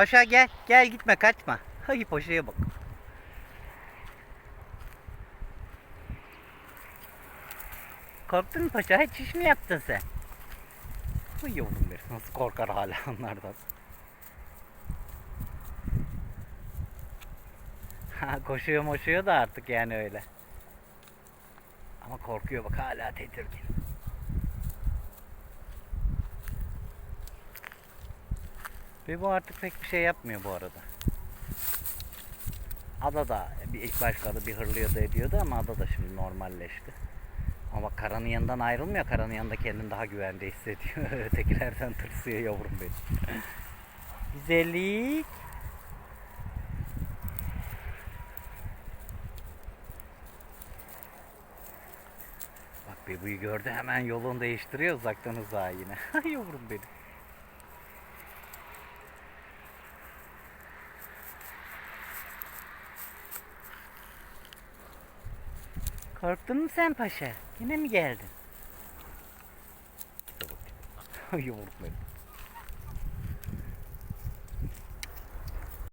Paşa gel. Gel gitme kaçma. Hay paşaya bak. Korktun mu paşa? Hiç iş mi yaptın sen? Ay yavrum benim. Nasıl korkar hala onlardan. Ha, koşuyor moşuyor da artık yani öyle. Ama korkuyor bak hala tedirgin. Ve bu artık pek bir şey yapmıyor bu arada. Ada da bir ilk başlarda bir hırlıyordu ediyordu ama ada da şimdi normalleşti. Ama karanın yanından ayrılmıyor. Karanın yanında kendini daha güvende hissediyor. Ötekilerden tırsıyor yavrum benim. Güzellik. Bak bebeği gördü hemen yolunu değiştiriyor uzaktan uzağa yine. Yavrum benim. Korktun mu sen paşa? Yine mi geldin? Yavrum benim.